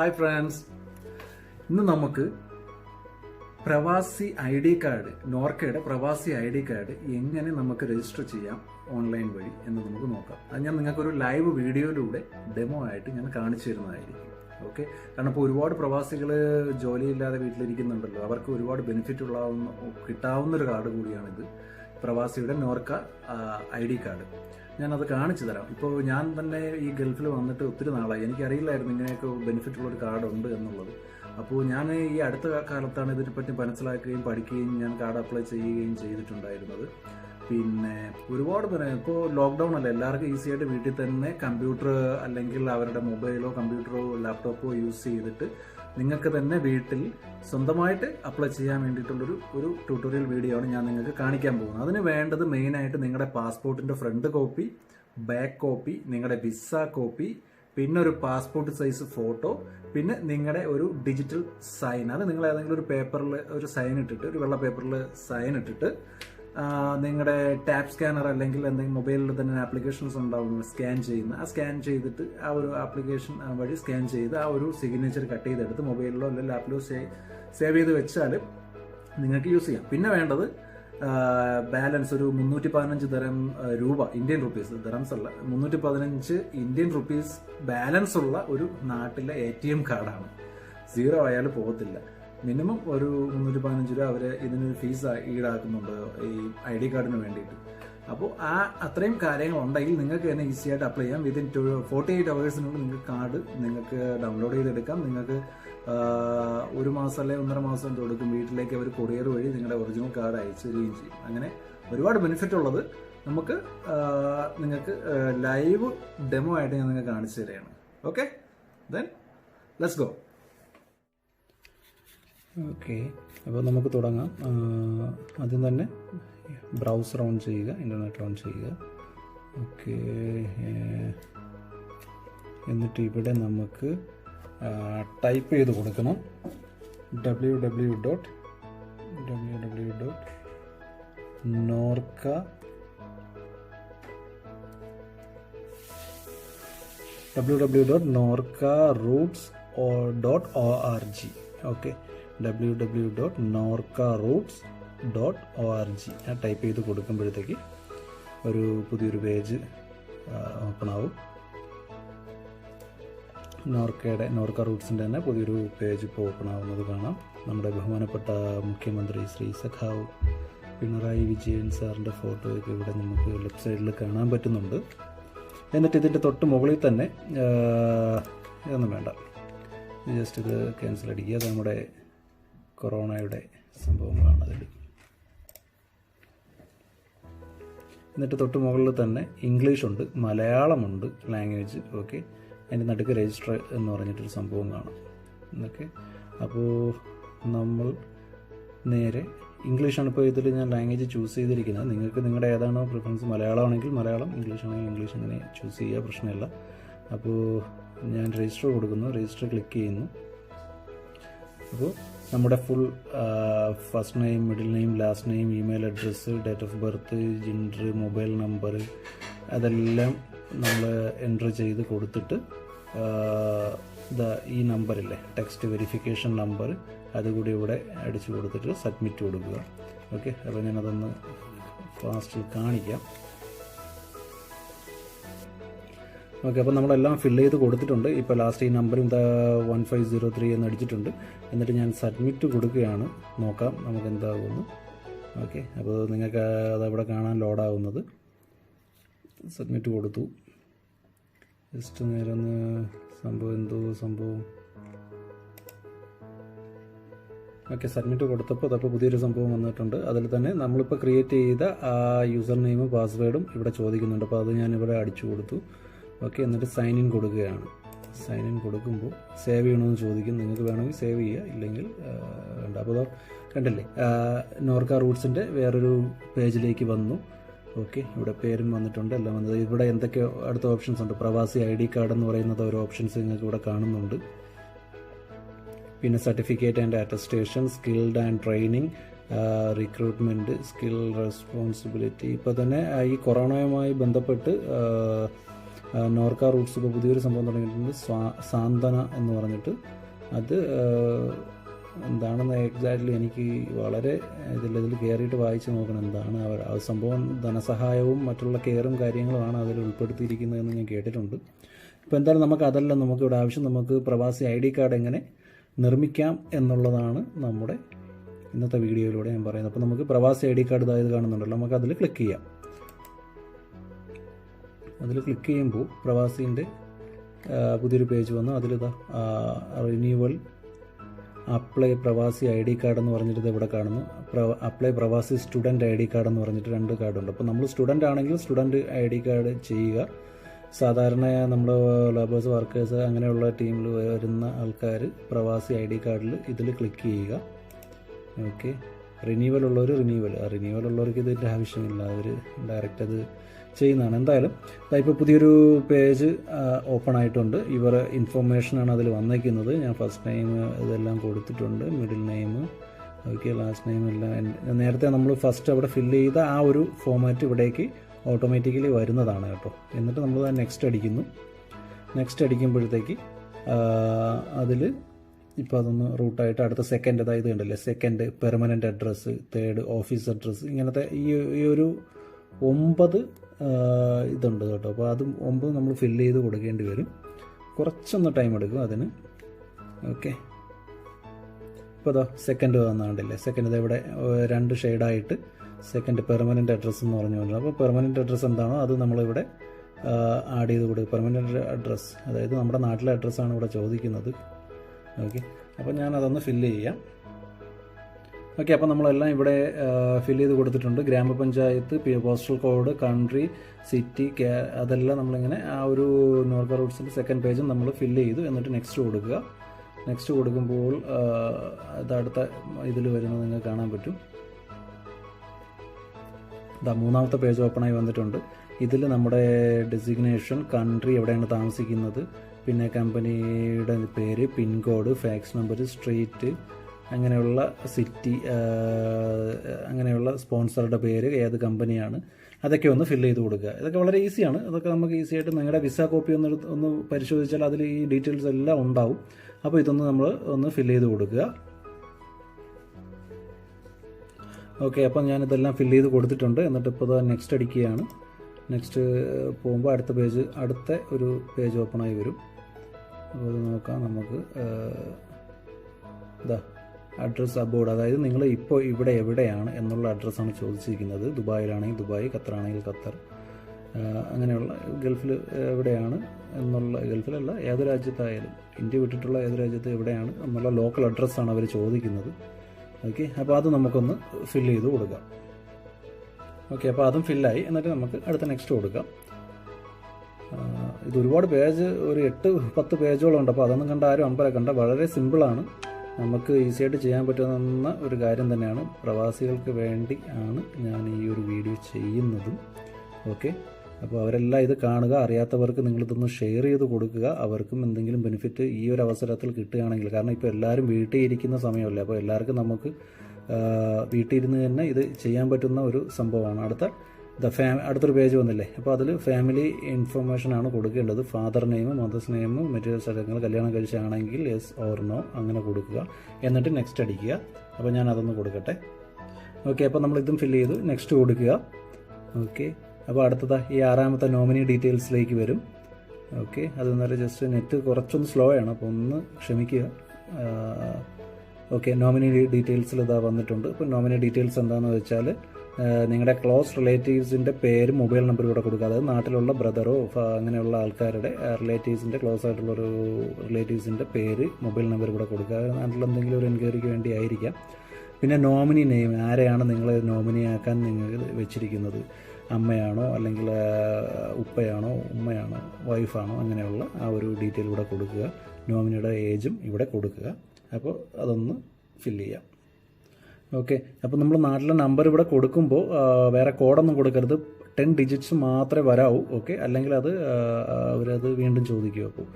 Hi friends ഇന്ന് നമുക്ക് പ്രവാസി ഐ ഡി കാർഡ് നോർക്കയുടെ പ്രവാസി ഐ ഡി കാർഡ് എങ്ങനെ നമുക്ക് രജിസ്റ്റർ ചെയ്യാം ഓൺലൈൻ വഴി എന്ന് നമുക്ക് നോക്കാം. അത് ഞാൻ നിങ്ങൾക്കൊരു ലൈവ് വീഡിയോയിലൂടെ ഡെമോ ആയിട്ട് ഞാൻ കാണിച്ചു തരുന്നതായിരിക്കും. ഓക്കെ കാരണം ഇപ്പോൾ ഒരുപാട് പ്രവാസികൾ ജോലിയില്ലാതെ വീട്ടിലിരിക്കുന്നുണ്ടല്ലോ. അവർക്ക് ഒരുപാട് ബെനിഫിറ്റ് ഉള്ളാവുന്ന കിട്ടാവുന്ന ഒരു കാർഡ് കൂടിയാണിത്. പ്രവാസിയുടെ നോർക്ക ഐ ഡി കാർഡ്. ഞാനത് കാണിച്ചു തരാം. ഇപ്പോൾ ഞാൻ തന്നെ ഈ ഗൾഫിൽ വന്നിട്ട് ഒത്തിരി നാളായി. എനിക്കറിയില്ലായിരുന്നു ഇങ്ങനെയൊക്കെ ബെനിഫിറ്റ് ഉള്ളൊരു കാർഡ് ഉണ്ട് എന്നുള്ളത്. അപ്പോൾ ഞാൻ ഈ അടുത്ത കാലത്താണ് ഇതിനെപ്പറ്റി മനസ്സിലാക്കുകയും പഠിക്കുകയും ഞാൻ കാർഡ് അപ്ലൈ ചെയ്യുകയും ചെയ്തിട്ടുണ്ടായിരുന്നത്. പിന്നെ ഒരുപാട് പേര് ഇപ്പോൾ ലോക്ക്ഡൗൺ അല്ല. എല്ലാവർക്കും ഈസി ആയിട്ട് വീട്ടിൽ തന്നെ കമ്പ്യൂട്ടർ അല്ലെങ്കിൽ അവരുടെ മൊബൈലോ കമ്പ്യൂട്ടറോ ലാപ്ടോപ്പോ യൂസ് ചെയ്തിട്ട് നിങ്ങൾക്ക് തന്നെ വീട്ടിൽ സ്വന്തമായിട്ട് അപ്ലൈ ചെയ്യാൻ വേണ്ടിയിട്ടുള്ളൊരു ഒരു ട്യൂട്ടോറിയൽ വീഡിയോ ആണ് ഞാൻ നിങ്ങൾക്ക് കാണിക്കാൻ പോകുന്നത്. അതിന് വേണ്ടത് മെയിനായിട്ട് നിങ്ങളുടെ പാസ്പോർട്ടിന്റെ ഫ്രണ്ട് കോപ്പി ബാക്ക് കോപ്പി നിങ്ങളുടെ വിസ കോപ്പി പിന്നെ ഒരു പാസ്പോർട്ട് സൈസ് ഫോട്ടോ പിന്നെ നിങ്ങളുടെ ഒരു ഡിജിറ്റൽ സൈൻ അത് നിങ്ങൾ ഏതെങ്കിലും ഒരു പേപ്പറിൽ ഒരു സൈൻ ഇട്ടിട്ട് ഒരു വെള്ള പേപ്പറിൽ സൈൻ ഇട്ടിട്ട് നിങ്ങളുടെ ടാപ്പ് സ്കാനർ അല്ലെങ്കിൽ എന്തെങ്കിലും മൊബൈലിൽ തന്നെ ആപ്ലിക്കേഷൻസ് ഉണ്ടാവും സ്കാൻ ചെയ്യുന്ന ആ സ്കാൻ ചെയ്തിട്ട് ആ ഒരു ആപ്ലിക്കേഷൻ വഴി സ്കാൻ ചെയ്ത് ആ ഒരു സിഗ്നേച്ചർ കട്ട് ചെയ്തെടുത്ത് മൊബൈലിലോ അല്ലെങ്കിൽ ലാപ്പിലോ സേവ് ചെയ്ത് വെച്ചാൽ നിങ്ങൾക്ക് യൂസ് ചെയ്യാം. പിന്നെ വേണ്ടത് ബാലൻസ് ഒരു മുന്നൂറ്റി പതിനഞ്ച് തരം രൂപ ഇന്ത്യൻ റുപ്പീസ് ദറംസ് അല്ല മുന്നൂറ്റി പതിനഞ്ച് ഇന്ത്യൻ റുപ്പീസ് ബാലൻസ് ഉള്ള ഒരു നാട്ടിലെ എ ടി എം കാർഡാണ് സീറോ ആയാൽ പോകത്തില്ല. മിനിമം ഒരു മുന്നൂറ്റി പതിനഞ്ച് രൂപ അവർ ഇതിനൊരു ഫീസ് ഈടാക്കുന്നുണ്ട് ഈ ഐ ഡി കാർഡിന് വേണ്ടിയിട്ട്. അപ്പോൾ ആ അത്രയും കാര്യങ്ങൾ ഉണ്ടെങ്കിൽ നിങ്ങൾക്ക് തന്നെ ഈസി ആയിട്ട് അപ്ലൈ ചെയ്യാം. വിതിൻ ടു ഫോർട്ടി എയ്റ്റ് അവേഴ്സിനുള്ളിൽ നിങ്ങൾക്ക് കാർഡ് നിങ്ങൾക്ക് ഡൗൺലോഡ് ചെയ്തെടുക്കാം. നിങ്ങൾക്ക് ഒരു മാസം അല്ലെങ്കിൽ ഒന്നര മാസം കൊടുക്കും വീട്ടിലേക്ക് അവർ കൊറിയർ വഴി നിങ്ങളുടെ ഒറിജിനൽ കാർഡ് അയച്ചു തരികയും ചെയ്യും. അങ്ങനെ ഒരുപാട് ബെനിഫിറ്റ് ഉള്ളത് നമുക്ക് നിങ്ങൾക്ക് ലൈവ് ഡെമോ ആയിട്ട് ഞാൻ നിങ്ങൾക്ക് കാണിച്ചു തരികയാണ്. Okay then let's go okay. അപ്പോൾ നമുക്ക് തുടങ്ങാം. ആദ്യം തന്നെ ബ്രൗസർ ഓൺ ചെയ്യുക ഇന്റർനെറ്റ് ഓൺ ചെയ്യുക. ഓക്കെ എന്നിട്ട് ഇവിടെ നമുക്ക് ടൈപ്പ് ചെയ്ത് കൊടുക്കണം. W W dot W W dot Norka W W dot Norka roots dot O R G okay W W dot Norka roots dot O R G ഞാൻ ടൈപ്പ് ചെയ്ത് കൊടുക്കുമ്പോഴത്തേക്ക് ഒരു പുതിയൊരു പേജ് ഓപ്പൺ ആവും. നോർക്കയുടെ നോർക്ക റൂട്ട്സിന്റെ തന്നെ പുതിയൊരു പേജ് ഇപ്പോൾ ഓപ്പൺ ആവുന്നത് കാണാം. നമ്മുടെ ബഹുമാനപ്പെട്ട മുഖ്യമന്ത്രി ശ്രീ സഖാവ് പിണറായി വിജയൻ സാറിന്റെ ഫോട്ടോയൊക്കെ ഇവിടെ നമുക്ക് ലെഫ്റ്റ് സൈഡിൽ കാണാൻ പറ്റുന്നുണ്ട്. എന്നിട്ട് ഇതിന്റെ തൊട്ട് മുകളിൽ തന്നെ ഇതൊന്നും വേണ്ട. ജസ്റ്റ് ഇത് ക്യാൻസൽ അടിക്കുക. നമ്മുടെ കൊറോണയുടെ സംഭവങ്ങളാണ് അതിൽ. എന്നിട്ട് തൊട്ട് മുകളിൽ തന്നെ ഇംഗ്ലീഷ് ഉണ്ട് മലയാളമുണ്ട് ലാംഗ്വേജ് ഓക്കെ അതിന്റെ നടുക്ക് രജിസ്റ്റർ എന്ന് പറഞ്ഞിട്ടൊരു സംഭവം കാണാം. എന്നൊക്കെ അപ്പോൾ നമ്മൾ നേരെ ഇംഗ്ലീഷാണ് ഇപ്പോൾ ഇതിൽ ഞാൻ ലാംഗ്വേജ് ചൂസ് ചെയ്തിരിക്കുന്നത്. നിങ്ങൾക്ക് നിങ്ങളുടെ ഏതാണോ പ്രിഫറൻസ് മലയാളമാണെങ്കിൽ മലയാളം ഇംഗ്ലീഷ് ആണെങ്കിൽ ഇംഗ്ലീഷ് അങ്ങനെ ചൂസ് ചെയ്യുക പ്രശ്നമില്ല. അപ്പോൾ ഞാൻ രജിസ്റ്റർ കൊടുക്കുന്നു രജിസ്റ്റർ ക്ലിക്ക് ചെയ്യുന്നു. അപ്പോൾ നമ്മുടെ full first name middle name last name email address date of birth gender mobile number അതെല്ലാം നമ്മൾ എന്റർ ചെയ്ത് കൊടുത്തിട്ട് ഈ നമ്പറില്ലേ ടെക്സ്റ്റ് വെരിഫിക്കേഷൻ നമ്പർ അതുകൂടി ഇവിടെ അടിച്ചു കൊടുത്തിട്ട് സബ്മിറ്റ് കൊടുക്കുക. ഓക്കെ അപ്പോൾ ഞാനതൊന്ന് ഫാസ്റ്റിൽ കാണിക്കാം. ഓക്കെ അപ്പോൾ നമ്മളെല്ലാം ഫില്ല് ചെയ്ത് കൊടുത്തിട്ടുണ്ട്. ഇപ്പോൾ ലാസ്റ്റ് ഈ നമ്പറും വൺ ഫൈവ് സീറോ ത്രീ എന്ന് അടിച്ചിട്ടുണ്ട്. എന്നിട്ട് ഞാൻ സബ്മിറ്റ് കൊടുക്കുകയാണ്. നോക്കാം നമുക്ക് എന്താകുമെന്ന് ഓക്കെ അപ്പോൾ നിങ്ങൾക്ക് അതവിടെ കാണാൻ ലോഡാവുന്നത് സബ്മിറ്റ് കൊടുത്തു. ജസ്റ്റ് നേരെ ഒന്ന് സംഭവം എന്തോ സംഭവം. ഓക്കെ സബ്മിറ്റ് കൊടുത്തപ്പോൾ അതപ്പോൾ പുതിയൊരു സംഭവം വന്നിട്ടുണ്ട്. അതിൽ തന്നെ നമ്മളിപ്പോൾ ക്രിയേറ്റ് ചെയ്ത ആ യൂസർ നെയിമും പാസ്വേഡും ഇവിടെ ചോദിക്കുന്നുണ്ട്. അപ്പോൾ അത് ഞാൻ ഇവിടെ അടിച്ചു കൊടുത്തു. ഓക്കെ എന്നിട്ട് സൈൻ ഇൻ കൊടുക്കുകയാണ്. സൈൻ ഇൻ കൊടുക്കുമ്പോൾ സേവ് ചെയ്യണമെന്ന് ചോദിക്കും. നിങ്ങൾക്ക് വേണമെങ്കിൽ സേവ് ചെയ്യുക. ഇല്ലെങ്കിൽ വേണ്ട. അപ്പോൾ കണ്ടില്ലേ? നോർക്ക റൂട്ട്സിന്റെ വേറൊരു പേജിലേക്ക് വന്നു. ഓക്കെ ഇവിടെ പേരും വന്നിട്ടുണ്ട് എല്ലാം വന്നത്. ഇവിടെ എന്തൊക്കെ അടുത്ത ഓപ്ഷൻസ് ഉണ്ട്? പ്രവാസി ഐ ഡി കാർഡ് എന്ന് പറയുന്നത് ഓരോ ഓപ്ഷൻസ് നിങ്ങൾക്ക് ഇവിടെ കാണുന്നുണ്ട്. പിന്നെ certificate and attestation skilled and training recruitment skill responsibility. ഇപ്പോൾ തന്നെ ഈ കൊറോണയുമായി ബന്ധപ്പെട്ട് നോർക്ക റൂട്ട്സ് ഇപ്പോൾ പുതിയൊരു സംഭവം തുടങ്ങിയിട്ടുണ്ട്. സ്വാ സാന്ത്വന എന്ന് പറഞ്ഞിട്ട്. അത് എന്താണെന്ന് എക്സാക്ട്ലി എനിക്ക് വളരെ ഇതിൽ ഇതിൽ കയറിയിട്ട് വായിച്ച് നോക്കണം എന്താണ് അവർ ആ സംഭവം. ധനസഹായവും മറ്റുള്ള കെയറും കാര്യങ്ങളുമാണ് അതിൽ ഉൾപ്പെടുത്തിയിരിക്കുന്നതെന്ന് ഞാൻ കേട്ടിട്ടുണ്ട്. ഇപ്പോൾ എന്തായാലും നമുക്ക് അതല്ല നമുക്കിവിടെ ആവശ്യം. നമുക്ക് പ്രവാസി ഐ ഡി കാർഡ് എങ്ങനെ നിർമ്മിക്കാം എന്നുള്ളതാണ് നമ്മുടെ ഇന്നത്തെ വീഡിയോയിലൂടെ ഞാൻ പറയുന്നത്. അപ്പോൾ നമുക്ക് പ്രവാസി ഐ ഡി കാർഡ് ഇതായത് കാണുന്നുണ്ടല്ലോ. നമുക്ക് അതിൽ ക്ലിക്ക് ചെയ്യാം. അതിൽ ക്ലിക്ക് ചെയ്യുമ്പോൾ പ്രവാസീന്റെ പുതിയൊരു പേജ് വന്നു. അതിലിതാ renewal apply Pravasi I D card എന്ന് പറഞ്ഞിട്ട് ഇവിടെ കാണുന്നു. അപ്ലൈ പ്രവാസി സ്റ്റുഡന്റ് ഐ ഡി കാർഡ് എന്ന് പറഞ്ഞിട്ട് രണ്ട് കാർഡുണ്ട് അപ്പോൾ നമ്മൾ സ്റ്റുഡന്റ് ആണെങ്കിൽ സ്റ്റുഡന്റ് ഐ ഡി കാർഡ് ചെയ്യുക. സാധാരണ നമ്മൾ ലേബേഴ്സ് വർക്കേഴ്സ് അങ്ങനെയുള്ള ടീമിൽ വരുന്ന ആൾക്കാർ പ്രവാസി ഐ ഡി കാർഡിൽ ഇതിൽ ക്ലിക്ക് ചെയ്യുക. ഓക്കെ റിന്യൂവൽ ഉള്ളവർ റിന്യൂവൽ റിന്യൂവൽ ഉള്ളവർക്ക് ഇതിന്റെ ആവശ്യമില്ല. അവർ ഡയറക്റ്റ് അത് ചെയ്യുന്നതാണ്. എന്തായാലും ഇപ്പോൾ പുതിയൊരു പേജ് ഓപ്പൺ ആയിട്ടുണ്ട്. ഇവർ ഇൻഫർമേഷനാണ് അതിൽ വന്നേക്കുന്നത്. ഞാൻ ഫസ്റ്റ് നെയിം ഇതെല്ലാം കൊടുത്തിട്ടുണ്ട്. Middle name okay last name എല്ലാം നേരത്തെ നമ്മൾ ഫസ്റ്റ് അവിടെ ഫില്ല് ചെയ്ത ആ ഒരു ഫോമാറ്റ് ഇവിടേക്ക് ഓട്ടോമാറ്റിക്കലി വരുന്നതാണ് കേട്ടോ. എന്നിട്ട് നമ്മൾ നെക്സ്റ്റ് അടിക്കുന്നു. നെക്സ്റ്റ് അടിക്കുമ്പോഴത്തേക്ക് അതിൽ ഇപ്പോൾ അതൊന്ന് റൂട്ടായിട്ട് അടുത്ത സെക്കൻഡ് അതായത് കണ്ടല്ലേ? Second permanent address third office address ഇങ്ങനത്തെ ഈ ഈ ഒരു ഒമ്പത് ഇതുണ്ട് കേട്ടോ. അപ്പോൾ അതും ഒമ്പത് നമ്മൾ ഫില്ല് ചെയ്ത് കൊടുക്കേണ്ടി വരും. കുറച്ചൊന്ന് ടൈം എടുക്കും അതിന്. ഓക്കെ ഇപ്പോൾ അതാ സെക്കൻഡ് വന്നാണ്ടല്ലേ സെക്കൻഡ് ഇവിടെ രണ്ട് ഷെയ്ഡായിട്ട് സെക്കൻഡ് പെർമനന്റ് അഡ്രസ്സ് എന്ന് പറഞ്ഞുകൊണ്ട് അപ്പോൾ പെർമനന്റ് അഡ്രസ്സ് എന്താണോ അത് നമ്മളിവിടെ ആഡ് ചെയ്ത് കൊടുക്കും. പെർമനന്റ് അഡ്രസ്സ് അതായത് നമ്മുടെ നാട്ടിലെ അഡ്രസ്സാണ് ഇവിടെ ചോദിക്കുന്നത്. ഓക്കെ അപ്പോൾ ഞാൻ അതൊന്ന് ഫില്ല് ചെയ്യാം. ഓക്കെ അപ്പോൾ നമ്മളെല്ലാം ഇവിടെ ഫില്ല് ചെയ്ത് കൊടുത്തിട്ടുണ്ട്. ഗ്രാമപഞ്ചായത്ത് പോസ്റ്റൽ കോഡ് കൺട്രി സിറ്റി അതെല്ലാം നമ്മളിങ്ങനെ ആ ഒരു നോർക്ക റൂട്ട്സിന്റെ സെക്കൻഡ് പേജും നമ്മൾ ഫില്ല് ചെയ്തു. എന്നിട്ട് നെക്സ്റ്റ് കൊടുക്കുക. നെക്സ്റ്റ് കൊടുക്കുമ്പോൾ അത് അടുത്ത ഇതിൽ വരുന്നത് നിങ്ങൾക്ക് കാണാൻ പറ്റും. ഇതാ മൂന്നാമത്തെ പേജ് ഓപ്പണായി വന്നിട്ടുണ്ട്. ഇതിൽ നമ്മുടെ ഡെസിഗ്നേഷൻ കൺട്രി എവിടെയാണ് താമസിക്കുന്നത്. പിന്നെ കമ്പനിയുടെ പേര് പിൻകോഡ് ഫാക്സ് നമ്പർ സ്ട്രീറ്റ് അങ്ങനെയുള്ള സിറ്റി അങ്ങനെയുള്ള സ്പോൺസറുടെ പേര് ഏത് കമ്പനിയാണ് അതൊക്കെ ഒന്ന് ഫില്ല് ചെയ്ത് കൊടുക്കുക. ഇതൊക്കെ വളരെ ഈസിയാണ് അതൊക്കെ നമുക്ക് ഈസി ആയിട്ട് നിങ്ങളുടെ വിസ കോപ്പി ഒന്ന് ഒന്ന് പരിശോധിച്ചാൽ അതിൽ ഈ ഡീറ്റെയിൽസ് എല്ലാം ഉണ്ടാവും. അപ്പോൾ ഇതൊന്ന് നമ്മൾ ഒന്ന് ഫില്ല് ചെയ്ത് കൊടുക്കുക. ഓക്കെ അപ്പം ഞാനിതെല്ലാം ഫില്ല് ചെയ്ത് കൊടുത്തിട്ടുണ്ട്. എന്നിട്ട് ഇപ്പോൾ നെക്സ്റ്റ് അടിക്കുകയാണ്. നെക്സ്റ്റ് പോകുമ്പോൾ അടുത്ത പേജ് അടുത്ത ഒരു പേജ് ഓപ്പണായി വരും. അപ്പോൾ നോക്കാം നമുക്ക് ഇതാ അഡ്രസ്സ് അബോർഡ് അതായത് നിങ്ങൾ ഇപ്പോൾ ഇവിടെ എവിടെയാണ് എന്നുള്ള അഡ്രസ്സാണ് ചോദിച്ചിരിക്കുന്നത്. ദുബായിലാണെങ്കിൽ ദുബായ് ഖത്തറാണെങ്കിൽ ഖത്തർ. അങ്ങനെയുള്ള ഗൾഫിൽ എവിടെയാണ് എന്നുള്ള ഗൾഫിലല്ല ഏത് രാജ്യത്തായാലും ഇന്ത്യ വിട്ടിട്ടുള്ള ഏത് രാജ്യത്ത് എവിടെയാണ് എന്നുള്ള ലോക്കൽ അഡ്രസ്സാണ് അവർ ചോദിക്കുന്നത്. ഓക്കെ അപ്പോൾ അത് നമുക്കൊന്ന് ഫില്ല് ചെയ്ത് കൊടുക്കാം. ഓക്കെ അപ്പോൾ അതും ഫില്ലായി എന്നിട്ട് നമുക്ക് അടുത്ത നെക്സ്റ്റ് കൊടുക്കാം. ഇത് ഒരുപാട് പേജ് ഒരു എട്ട് പത്ത് പേജോളം ഉണ്ട്. അപ്പോൾ അതൊന്നും കണ്ട ആരും അമ്പരക്കണ്ട. കണ്ട വളരെ സിമ്പിളാണ് നമുക്ക് ഈസിയായിട്ട് ചെയ്യാൻ പറ്റുന്ന ഒരു കാര്യം തന്നെയാണ്. പ്രവാസികൾക്ക് വേണ്ടി ആണ് ഞാൻ ഈ ഒരു വീഡിയോ ചെയ്യുന്നതും. ഓക്കെ അപ്പോൾ അവരെല്ലാം ഇത് കാണുക അറിയാത്തവർക്ക് നിങ്ങളിതൊന്ന് ഷെയർ ചെയ്ത് കൊടുക്കുക. അവർക്കും എന്തെങ്കിലും ബെനിഫിറ്റ് ഈ ഒരു അവസരത്തിൽ കിട്ടുകയാണെങ്കിൽ. കാരണം ഇപ്പോൾ എല്ലാവരും വീട്ടിൽ ഇരിക്കുന്ന സമയമല്ലേ? അപ്പോൾ എല്ലാവർക്കും നമുക്ക് വീട്ടിൽ ഇരുന്ന് തന്നെ ഇത് ചെയ്യാൻ പറ്റുന്ന ഒരു സംഭവമാണ്. അടുത്ത ദ ഫാ അടുത്തൊരു പേജ് വന്നില്ലേ? അപ്പോൾ അതിൽ ഫാമിലി ഇൻഫർമേഷൻ ആണ് കൊടുക്കേണ്ടത്. ഫാദർ നെയിം മദേഴ്സ് നെയിം മറ്റു സ്ഥലങ്ങൾ കല്യാണം കഴിച്ചാണെങ്കിൽ യെസ് ഓർ നോ അങ്ങനെ കൊടുക്കുക. എന്നിട്ട് നെക്സ്റ്റ് അടിക്കുക. അപ്പോൾ ഞാൻ അതൊന്ന് കൊടുക്കട്ടെ. ഓക്കെ അപ്പോൾ നമ്മൾ ഇതും ഫില്ല് ചെയ്തു നെക്സ്റ്റ് കൊടുക്കുക. ഓക്കെ അപ്പോൾ അടുത്തത് ഈ ആറാമത്തെ നോമിനി ഡീറ്റെയിൽസിലേക്ക് വരും. ഓക്കെ അത് നേരെ ജസ്റ്റ് നെറ്റ് കുറച്ചൊന്ന് സ്ലോ ആണ്. അപ്പോൾ ഒന്ന് ക്ഷമിക്കുക. ഓക്കെ നോമിനി ഡീറ്റെയിൽസിൽ ഇതാ വന്നിട്ടുണ്ട്. അപ്പോൾ നോമിനി ഡീറ്റെയിൽസ് എന്താണെന്ന് വെച്ചാൽ നിങ്ങളുടെ ക്ലോസ് റിലേറ്റീവ്സിന്റെ പേര് മൊബൈൽ നമ്പർ കൂടെ കൊടുക്കുക. അതായത് നാട്ടിലുള്ള ബ്രദറോ അങ്ങനെയുള്ള ആൾക്കാരുടെ റിലേറ്റീവ്സിന്റെ ക്ലോസ് ആയിട്ടുള്ള ഒരു റിലേറ്റീവ്സിന്റെ പേര് മൊബൈൽ നമ്പർ കൂടെ കൊടുക്കുക. നാട്ടിൽ എന്തെങ്കിലും ഒരു എൻക്വയറിക്ക് വേണ്ടി ആയിരിക്കാം. പിന്നെ നോമിനി നെയിം ആരെയാണ് നിങ്ങൾ നോമിനി ആക്കാൻ നിങ്ങൾ വെച്ചിരിക്കുന്നത്? അമ്മയാണോ അല്ലെങ്കിൽ ഉപ്പയാണോ ഉമ്മയാണോ വൈഫാണോ അങ്ങനെയുള്ള ആ ഒരു ഡീറ്റെയിൽ ഇവിടെ കൊടുക്കുക. നോമിനിയുടെ ഏജും ഇവിടെ കൊടുക്കുക. അപ്പോൾ അതൊന്ന് ഫില്ല് ചെയ്യാം. ഓക്കെ അപ്പോൾ നമ്മൾ നാട്ടിലെ നമ്പർ ഇവിടെ കൊടുക്കുമ്പോൾ വേറെ കോഡൊന്നും കൊടുക്കരുത്. ടെൻ ഡിജിറ്റ്സ് മാത്രമേ വരാവൂ. ഓക്കെ അല്ലെങ്കിൽ അത് അവരത് വീണ്ടും ചോദിക്കും അപ്പോൾ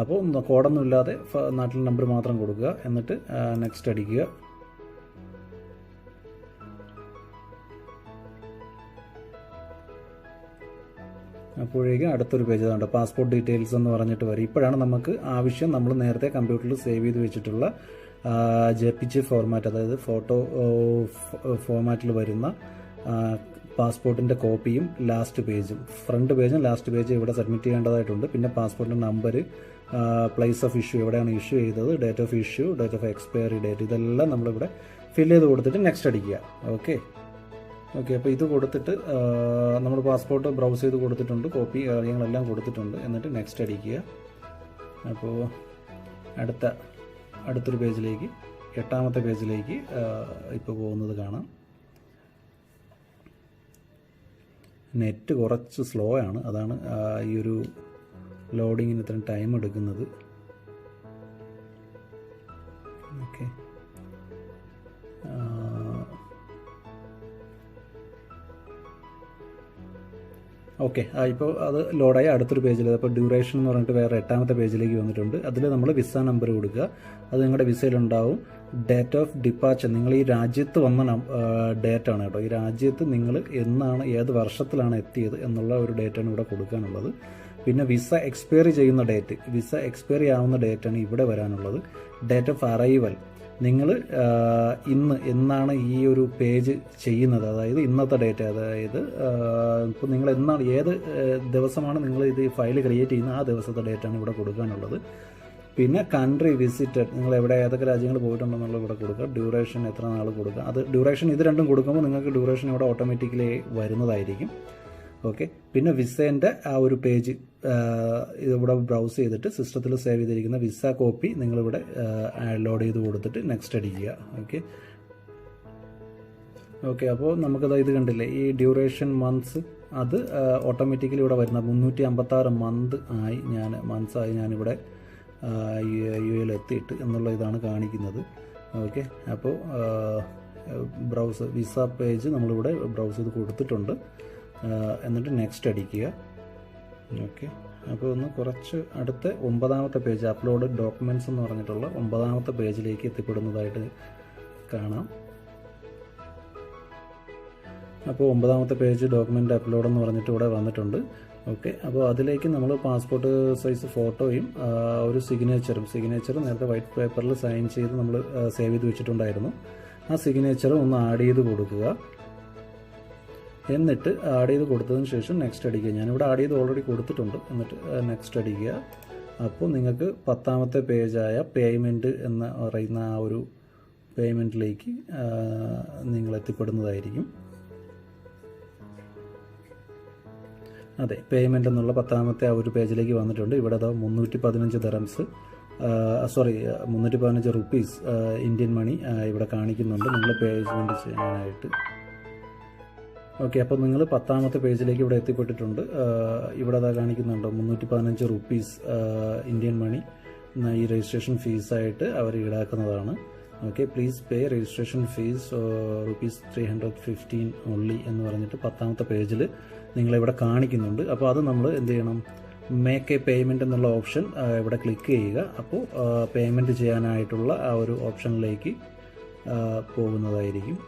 അപ്പോൾ കോഡൊന്നും ഇല്ലാതെ നാട്ടിലെ നമ്പർ മാത്രം കൊടുക്കുക. എന്നിട്ട് നെക്സ്റ്റ് അടിക്കുക. അപ്പോഴേക്കും അടുത്തൊരു പേജ് ഇതുണ്ട് പാസ്പോർട്ട് ഡീറ്റെയിൽസ് എന്ന് പറഞ്ഞിട്ട് വരും. ഇപ്പോഴാണ് നമുക്ക് ആവശ്യം നമ്മൾ നേരത്തെ കമ്പ്യൂട്ടറിൽ സേവ് ചെയ്ത് വെച്ചിട്ടുള്ള ജെ പി ജി ഫോർമാറ്റ് അതായത് ഫോട്ടോ ഫോർമാറ്റിൽ വരുന്ന പാസ്പോർട്ടിന്റെ കോപ്പിയും ലാസ്റ്റ് പേജും ഫ്രണ്ട് പേജും ലാസ്റ്റ് പേജും ഇവിടെ സബ്മിറ്റ് ചെയ്യേണ്ടതായിട്ടുണ്ട്. പിന്നെ പാസ്പോർട്ടിന്റെ നമ്പർ പ്ലേസ് ഓഫ് ഇഷ്യൂ എവിടെയാണ് ഇഷ്യൂ ചെയ്തത് date of issue date of expiry date ഇതെല്ലാം നമ്മളിവിടെ ഫില്ല് ചെയ്ത് കൊടുത്തിട്ട് നെക്സ്റ്റ് അടിക്കുക. ഓക്കെ ഓക്കെ അപ്പോൾ ഇത് കൊടുത്തിട്ട് നമ്മൾ പാസ്പോർട്ട് ബ്രൗസ് ചെയ്ത് കൊടുത്തിട്ടുണ്ട് കോപ്പി കാര്യങ്ങളെല്ലാം കൊടുത്തിട്ടുണ്ട്. എന്നിട്ട് നെക്സ്റ്റ് അടിക്കുക. അപ്പോൾ അടുത്ത അടുത്തൊരു പേജിലേക്ക് എട്ടാമത്തെ പേജിലേക്ക് ഇപ്പോൾ പോകുന്നത് കാണാം. നെറ്റ് കുറച്ച് സ്ലോ ആണ്. അതാണ് ഈ ഒരു ലോഡിങ്ങിന് ഇത്രയും ടൈം എടുക്കുന്നത്. ഓക്കെ ഓക്കെ ഇപ്പോൾ അത് ലോഡായി അടുത്തൊരു പേജിൽ അപ്പോൾ ഡ്യൂറേഷൻ എന്ന് പറഞ്ഞിട്ട് വേറെ എട്ടാമത്തെ പേജിലേക്ക് വന്നിട്ടുണ്ട്. അതിൽ നമ്മൾ വിസ നമ്പർ കൊടുക്കുക. അത് നിങ്ങളുടെ വിസയിലുണ്ടാവും ഡേറ്റ് ഓഫ് ഡിപ്പാച്ചർ നിങ്ങൾ ഈ രാജ്യത്ത് വന്ന ഡേറ്റ് ആണ് കേട്ടോ. ഈ രാജ്യത്ത് നിങ്ങൾ എന്നാണ് ഏത് വർഷത്തിലാണ് എത്തിയത് എന്നുള്ള ഒരു ഡേറ്റാണ് ഇവിടെ കൊടുക്കാനുള്ളത്. പിന്നെ വിസ എക്സ്പയറി ചെയ്യുന്ന ഡേറ്റ് വിസ എക്സ്പയറി ആവുന്ന ഡേറ്റാണ് ഇവിടെ വരാനുള്ളത്. ഡേറ്റ് ഓഫ് അറൈവൽ നിങ്ങൾ ഇന്ന് എന്നാണ് ഈ ഒരു പേജ് ചെയ്യുന്നത്? അതായത് ഇന്നത്തെ ഡേറ്റ് അതായത് ഇപ്പോൾ നിങ്ങൾ എന്നാണ് ഏത് ദിവസമാണ് നിങ്ങൾ ഇത് ഫയൽ ക്രിയേറ്റ് ചെയ്യുന്നത്? ആ ദിവസത്തെ ഡേറ്റാണ് ഇവിടെ കൊടുക്കാനുള്ളത്. പിന്നെ കൺട്രി വിസിറ്റഡ് നിങ്ങൾ എവിടെ ഏതൊക്കെ രാജ്യങ്ങൾ പോയിട്ടുണ്ടെന്നുള്ളത് ഇവിടെ കൊടുക്കുക. ഡ്യൂറേഷൻ എത്ര നാൾ കൊടുക്കുക. അത് ഡ്യൂറേഷൻ ഇത് രണ്ടും കൊടുക്കുമ്പോൾ നിങ്ങൾക്ക് ഡ്യൂറേഷൻ ഇവിടെ ഓട്ടോമാറ്റിക്കലി വരുന്നതായിരിക്കും. ഓക്കെ പിന്നെ വിസേന്റെ ആ ഒരു പേജ് ഇതിവിടെ ബ്രൗസ് ചെയ്തിട്ട് സിസ്റ്റത്തിൽ സേവ് ചെയ്തിരിക്കുന്ന വിസ കോപ്പി നിങ്ങളിവിടെ ലോഡ് ചെയ്ത് കൊടുത്തിട്ട് നെക്സ്റ്റ് അടിക്കുക. ഓക്കെ ഓക്കെ അപ്പോൾ നമുക്കത് ഇത് കണ്ടില്ലേ? ഈ ഡ്യൂറേഷൻ മന്ത്സ് അത് ഓട്ടോമാറ്റിക്കലി ഇവിടെ വരുന്ന മുന്നൂറ്റി അമ്പത്താറ് മന്ത് ആയി ഞാൻ മന്ത്സ് ആയി ഞാനിവിടെ യു എയിൽ എത്തിയിട്ട് എന്നുള്ള ഇതാണ് കാണിക്കുന്നത്. ഓക്കെ അപ്പോൾ ബ്രൗസ് വിസ പേജ് നമ്മളിവിടെ ബ്രൗസ് ചെയ്ത് കൊടുത്തിട്ടുണ്ട്. എന്നിട്ട് നെക്സ്റ്റ് അടിക്കുക. ഓക്കെ അപ്പോൾ ഒന്ന് കുറച്ച് അടുത്ത് ഒമ്പതാമത്തെ പേജ് അപ്ലോഡ് ഡോക്യുമെന്റ്സ് എന്ന് പറഞ്ഞിട്ടുള്ള ഒമ്പതാമത്തെ പേജിലേക്ക് എത്തിപ്പെടുന്നതായിട്ട് കാണാം. അപ്പോൾ ഒമ്പതാമത്തെ പേജ് ഡോക്യുമെന്റ് അപ്ലോഡ് എന്ന് പറഞ്ഞിട്ട് ഇവിടെ വന്നിട്ടുണ്ട്. ഓക്കെ അപ്പോൾ അതിലേക്ക് നമ്മൾ പാസ്പോർട്ട് സൈസ് ഫോട്ടോയും ഒരു സിഗ്നേച്ചറും സിഗ്നേച്ചർ നേരത്തെ വൈറ്റ് പേപ്പറിൽ സൈൻ ചെയ്ത് നമ്മൾ സേവ് ചെയ്ത് വെച്ചിട്ടുണ്ടായിരുന്നു. ആ സിഗ്നേച്ചർ ഒന്ന് ആഡ് ചെയ്ത് കൊടുക്കുക. എന്നിട്ട് ആഡ് ചെയ്ത് കൊടുത്തതിന് ശേഷം നെക്സ്റ്റ് അടിക്കുക. ഞാനിവിടെ ആഡ് ചെയ്ത് ഓൾറെഡി കൊടുത്തിട്ടുണ്ട്. എന്നിട്ട് നെക്സ്റ്റ് അടിക്കുക. അപ്പോൾ നിങ്ങൾക്ക് പത്താമത്തെ പേജായ പേയ്മെന്റ് എന്ന് പറയുന്ന ആ ഒരു പേയ്മെന്റിലേക്ക് നിങ്ങൾ എത്തിപ്പെടുന്നതായിരിക്കും. അതെ പേയ്മെന്റ് എന്നുള്ള പത്താമത്തെ ആ ഒരു പേജിലേക്ക് വന്നിട്ടുണ്ട്. ഇവിടെ അതാ മുന്നൂറ്റി പതിനഞ്ച് ദറംസ് സോറി മുന്നൂറ്റി പതിനഞ്ച് റുപ്പീസ് ഇന്ത്യൻ മണി ഇവിടെ കാണിക്കുന്നുണ്ട്. നിങ്ങൾ പേയ്മെന്റ് ചെയ്യാനായിട്ട്. ഓക്കെ അപ്പോൾ നിങ്ങൾ പത്താമത്തെ പേജിലേക്ക് ഇവിടെ എത്തിപ്പെട്ടിട്ടുണ്ട്. ഇവിടെ അതാ കാണിക്കുന്നുണ്ടോ? മുന്നൂറ്റി പതിനഞ്ച് റുപ്പീസ് ഇന്ത്യൻ മണി ഈ രജിസ്ട്രേഷൻ ഫീസായിട്ട് അവർ ഈടാക്കുന്നതാണ്. Okay please pay registration fees rupees three hundred fifteen only എന്ന് പറഞ്ഞിട്ട് പത്താമത്തെ പേജിൽ നിങ്ങളിവിടെ കാണിക്കുന്നുണ്ട്. അപ്പോൾ അത് നമ്മൾ എന്ത് ചെയ്യണം? മേക്ക് എ പേയ്മെന്റ് എന്നുള്ള ഓപ്ഷൻ ഇവിടെ ക്ലിക്ക് ചെയ്യുക. അപ്പോൾ പേയ്മെന്റ് ചെയ്യാനായിട്ടുള്ള ആ ഒരു ഓപ്ഷനിലേക്ക് പോകുന്നതായിരിക്കും.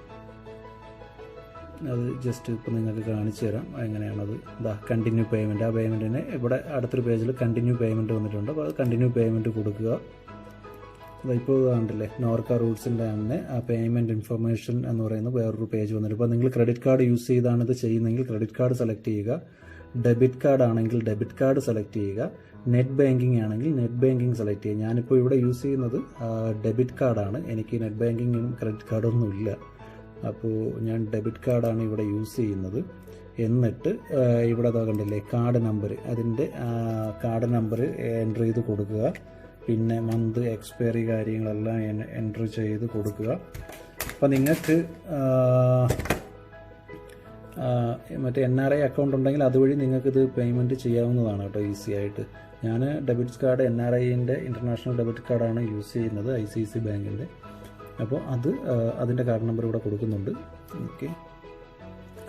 അത് ജസ്റ്റ് ഇപ്പോൾ നിങ്ങൾക്ക് കാണിച്ചു തരാം. എങ്ങനെയാണത്? ഇതാ കണ്ടിന്യൂ പേയ്മെന്റ് ആ പേയ്മെന്റിന് ഇവിടെ അടുത്തൊരു പേജിൽ കണ്ടിന്യൂ പേയ്മെന്റ് വന്നിട്ടുണ്ട്. അപ്പോൾ അത് കണ്ടിന്യൂ പേയ്മെന്റ് കൊടുക്കുക. ഇപ്പോൾ കണ്ടില്ലേ? നോർക്ക റൂട്ട്സിന്റെ തന്നെ ആ പേയ്മെന്റ് ഇൻഫർമേഷൻ എന്ന് പറയുന്ന വേറൊരു പേജ് വന്നിട്ടുണ്ട്. ഇപ്പോൾ നിങ്ങൾ ക്രെഡിറ്റ് കാർഡ് യൂസ് ചെയ്താണ് ഇത് ചെയ്യുന്നതെങ്കിൽ ക്രെഡിറ്റ് കാർഡ് സെലക്ട് ചെയ്യുക. ഡെബിറ്റ് കാർഡ് ആണെങ്കിൽ ഡെബിറ്റ് കാർഡ് സെലക്ട് ചെയ്യുക. നെറ്റ് ബാങ്കിങ് ആണെങ്കിൽ നെറ്റ് ബാങ്കിങ് സെലക്ട് ചെയ്യുക. ഞാനിപ്പോൾ ഇവിടെ യൂസ് ചെയ്യുന്നത് ഡെബിറ്റ് കാർഡാണ് എനിക്ക് നെറ്റ് ബാങ്കിങ്ങും ക്രെഡിറ്റ് കാർഡൊന്നും ഇല്ല. അപ്പോൾ ഞാൻ ഡെബിറ്റ് കാർഡാണ് ഇവിടെ യൂസ് ചെയ്യുന്നത്. എന്നിട്ട് ഇവിടെ കണ്ടില്ലേ കാർഡ് നമ്പർ. അതിന്റെ കാർഡ് നമ്പർ എന്റർ ചെയ്ത് കൊടുക്കുക. പിന്നെ മന്ത് എക്സ്പയറി കാര്യങ്ങളെല്ലാം എന്റർ ചെയ്ത് കൊടുക്കുക. അപ്പോൾ നിങ്ങൾക്ക് മറ്റേ എൻ ആർ ഐ അക്കൗണ്ട് ഉണ്ടെങ്കിൽ അതുവഴി നിങ്ങൾക്കിത് പേയ്മെന്റ് ചെയ്യാവുന്നതാണ് കേട്ടോ ഈസി ആയിട്ട്. ഞാൻ ഡെബിറ്റ് കാർഡ് എൻ ആർ ഐന്റെ ഇന്റർനാഷണൽ ഡെബിറ്റ് കാർഡാണ് യൂസ് ചെയ്യുന്നത് ഐ സി സി ബാങ്കിന്റെ അപ്പോൾ അത് അതിന്റെ കാർഡ് നമ്പർ ഇവിടെ കൊടുക്കുന്നുണ്ട്. ഓക്കെ.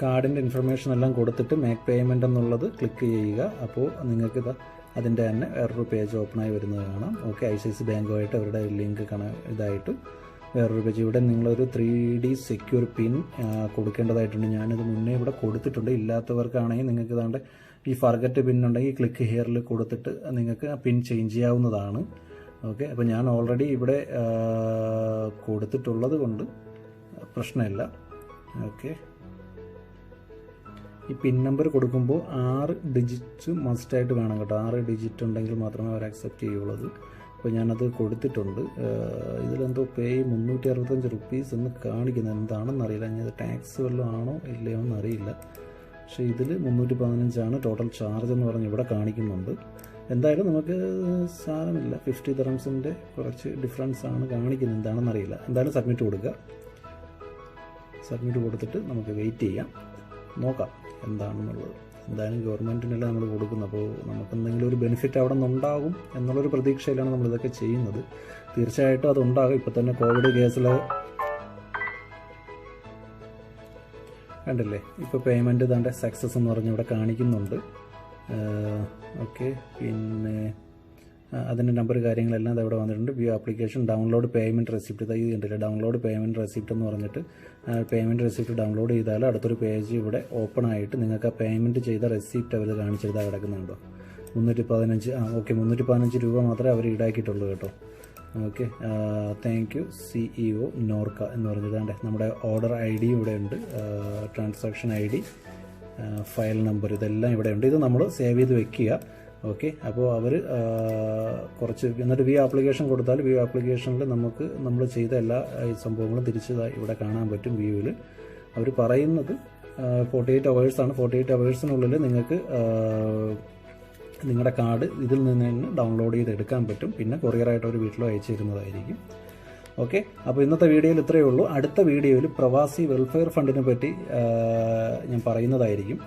കാർഡിന്റെ ഇൻഫർമേഷൻ എല്ലാം കൊടുത്തിട്ട് മേക്ക് പേയ്മെന്റ് എന്നുള്ളത് ക്ലിക്ക് ചെയ്യുക. അപ്പോൾ നിങ്ങൾക്ക് ഇത് അതിന്റെ തന്നെ വേറൊരു പേജ് ഓപ്പണായി വരുന്നത് കാണാം. ഓക്കെ ഐ സി സി ബാങ്കുമായിട്ട് അവരുടെ ലിങ്ക് കണ ഇതായിട്ട് വേറൊരു പേജ് ഇവിടെ നിങ്ങളൊരു ത്രീ ഡി സെക്യൂർ പിൻ കൊടുക്കേണ്ടതായിട്ടുണ്ട്. ഞാനിത് മുന്നേ ഇവിടെ കൊടുത്തിട്ടുണ്ട്. ഇല്ലാത്തവർക്കാണെങ്കിൽ നിങ്ങൾക്ക് ഇതാണ്ട് ഈ ഫർഗറ്റ് പിൻ ഉണ്ടെങ്കിൽ ക്ലിക്ക് ഹിയറിൽ കൊടുത്തിട്ട് നിങ്ങൾക്ക് ആ പിൻ ചേഞ്ച് ചെയ്യാവുന്നതാണ്. ഓക്കെ അപ്പോൾ ഞാൻ ഓൾറെഡി ഇവിടെ കൊടുത്തിട്ടുള്ളത് കൊണ്ട് പ്രശ്നമില്ല. ഓക്കെ. ഈ പിൻ നമ്പർ കൊടുക്കുമ്പോൾ ആറ് ഡിജിറ്റ് മസ്റ്റായിട്ട് വേണം കേട്ടോ. ആറ് ഡിജിറ്റ് ഉണ്ടെങ്കിൽ മാത്രമേ അവർ അക്സെപ്റ്റ് ചെയ്യുള്ളൂ. അപ്പോൾ ഞാനത് കൊടുത്തിട്ടുണ്ട്. ഇതിലെന്തോ പേ മുന്നൂറ്റി അറുപത്തഞ്ച് റുപ്പീസ് എന്ന് കാണിക്കുന്നത് എന്താണെന്ന് അറിയില്ല. ഞാൻ അത് ടാക്സ് വല്ലതും ആണോ ഇല്ലയോ എന്നറിയില്ല. പക്ഷേ ഇതിൽ മുന്നൂറ്റി പതിനഞ്ചാണ് ടോട്ടൽ ചാർജ് എന്ന് പറഞ്ഞ് ഇവിടെ കാണിക്കുന്നുണ്ട്. എന്തായാലും നമുക്ക് സാരമില്ല. ഫിഫ്റ്റി തെറംസിന്റെ കുറച്ച് ഡിഫറൻസ് ആണ് കാണിക്കുന്നത്. എന്താണെന്ന് അറിയില്ല എന്തായാലും സബ്മിറ്റ് കൊടുക്കുക സബ്മിറ്റ് കൊടുത്തിട്ട് നമുക്ക് വെയിറ്റ് ചെയ്യാം. നോക്കാം എന്താണെന്നുള്ളത്. എന്തായാലും ഗവൺമെന്റിനല്ല നമ്മൾ കൊടുക്കുന്നത് അപ്പോൾ നമുക്ക് എന്തെങ്കിലും ഒരു ബെനിഫിറ്റ് അവിടെ നിന്നുണ്ടാകും എന്നുള്ളൊരു പ്രതീക്ഷയിലാണ് നമ്മളിതൊക്കെ ചെയ്യുന്നത്. തീർച്ചയായിട്ടും അതുണ്ടാകും ഇപ്പം തന്നെ കോവിഡ് കേസിൽ കണ്ടില്ലേ? ഇപ്പോൾ പേയ്മെന്റ് ഇതാണ്ട് സക്സസ് എന്ന് പറഞ്ഞ് ഇവിടെ കാണിക്കുന്നുണ്ട്. ഓക്കെ. പിന്നെ അതിന്റെ നമ്പർ കാര്യങ്ങളെല്ലാം അതവിടെ വന്നിട്ടുണ്ട്. View application download payment receipt ഇതായി ഇത് കണ്ടില്ലേ ഡൗൺലോഡ് പേയ്മെന്റ് റെസിപ്റ്റ് എന്ന് പറഞ്ഞിട്ട് പേയ്മെന്റ് റെസിപ്റ്റ് ഡൗൺലോഡ് ചെയ്താൽ അടുത്തൊരു പേജ് ഇവിടെ ഓപ്പൺ ആയിട്ട് നിങ്ങൾക്ക് ആ പേയ്മെന്റ് ചെയ്ത റെസിപ്റ്റ് അവർ കാണിച്ചെടുത്താൽ കിടക്കുന്നുണ്ടോ? മുന്നൂറ്റി പതിനഞ്ച് ആ ഓക്കെ. മുന്നൂറ്റി പതിനഞ്ച് രൂപ മാത്രമേ അവർ ഈടാക്കിയിട്ടുള്ളൂ കേട്ടോ. Okay. Thank you C Norka എന്ന് പറഞ്ഞിട്ടാണ്ട് നമ്മുടെ ഓർഡർ ഐ ഇവിടെ ഉണ്ട്. Transaction I D file number ഇതെല്ലാം ഇവിടെ ഉണ്ട്. ഇത് നമ്മൾ സേവ് ചെയ്ത് വെക്കുക. ഓക്കെ അപ്പോൾ അവർ കുറച്ച് എന്നിട്ട് വി ആപ്ലിക്കേഷൻ കൊടുത്താൽ വി ആപ്ലിക്കേഷനിൽ നമുക്ക് നമ്മൾ ചെയ്ത എല്ലാ സംഭവങ്ങളും തിരിച്ച് ഇവിടെ കാണാൻ പറ്റും വ്യൂവിൽ അവർ പറയുന്നത് ഫോർട്ടി എയ്റ്റ് അവേഴ്സാണ് ഫോർട്ടി എയ്റ്റ് അവേഴ്സിനുള്ളിൽ നിങ്ങൾക്ക് നിങ്ങളുടെ കാർഡ് ഇതിൽ നിന്ന് തന്നെ ഡൗൺലോഡ് ചെയ്ത് എടുക്കാൻ പറ്റും. പിന്നെ കൊറിയറായിട്ട് ഒരു വീട്ടിലോ അയച്ചു തരുന്നതായിരിക്കും. ഓക്കെ? അപ്പോൾ ഇന്നത്തെ വീഡിയോയിൽ ഇത്രയേ ഉള്ളൂ. അടുത്ത വീഡിയോയിൽ പ്രവാസി വെൽഫെയർ ഫണ്ടിനെ പറ്റി ഞാൻ പറയുന്നതായിരിക്കും.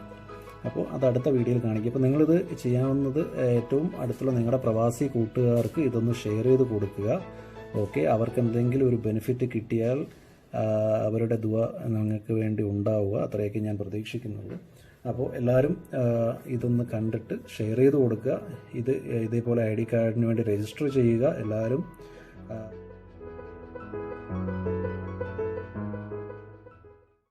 അപ്പോൾ അത് അടുത്ത വീഡിയോയിൽ കാണിക്കും. അപ്പോൾ നിങ്ങളിത് ചെയ്യാവുന്നത് ഏറ്റവും അടുത്തുള്ള നിങ്ങളുടെ പ്രവാസി കൂട്ടുകാർക്ക് ഇതൊന്ന് ഷെയർ ചെയ്ത് കൊടുക്കുക. ഓക്കെ? അവർക്ക് എന്തെങ്കിലും ഒരു ബെനിഫിറ്റ് കിട്ടിയാൽ അവരുടെ ദുവ നിങ്ങൾക്ക് വേണ്ടി ഉണ്ടാവുക. അത്രയൊക്കെ ഞാൻ പ്രതീക്ഷിക്കുന്നുള്ളൂ. അപ്പോൾ എല്ലാവരും ഇതൊന്ന് കണ്ടിട്ട് ഷെയർ ചെയ്ത് കൊടുക്കുക. ഇത് ഇതേപോലെ ഐ ഡി കാർഡിന് വേണ്ടി രജിസ്റ്റർ ചെയ്യുക. എല്ലാവരും